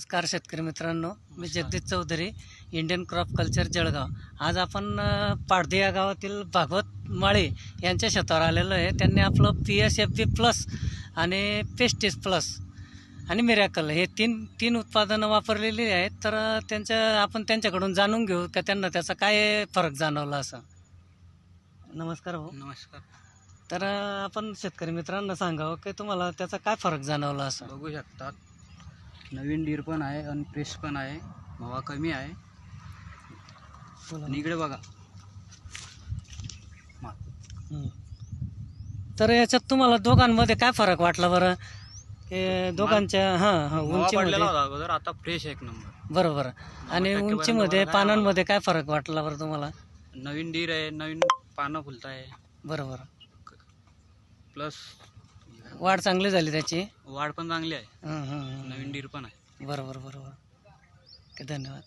नमस्कार शेतकरी मित्रांनो मी Jagdish Chaudhari Indian crop culture Jalgaon. आज आपण पाडदी या गावातील भागवत माळे यांच्या शेतावर आलेलो आहे. त्यांनी आपलं P S F B plus आणि पेस्टिस प्लस आणि मिरॅकल हे तीन तीन उत्पादनं वापरलेली आहेत. तर त्यांच्या आपण त्यांच्याकडून जाणून घेऊ का त्यांना त्याचा काय फरक जाणवला असं? नमस्कार भाऊ. नमस्कार. तर आपण शेतकरी मित्रांना सांगावं की तुम्हाला त्याचा काय फरक जाणवला असं? बघू शकतात. नवीन डीर पण आहे आणि प्रेस पण आहे. हवा कमी आहे. इकडे बघा. तर याच्यात तुम्हाला दोघांमध्ये काय फरक वाटला बरं? दोघांच्या हां हां अगोदर आता फ्रेश एक नंबर बरोबर. आणि उंचीमध्ये पानांमध्ये काय फरक वाटला बरं तुम्हाला? नवीन डीर आहे नवीन पानं फुलत आहे बरोबर प्लस वाढ चांगली झाली त्याची? वाढ पण चांगली आहे. हं, हं, हं. नवीन डीर पण आहे. बरोबर बरोबर. ओके धन्यवाद.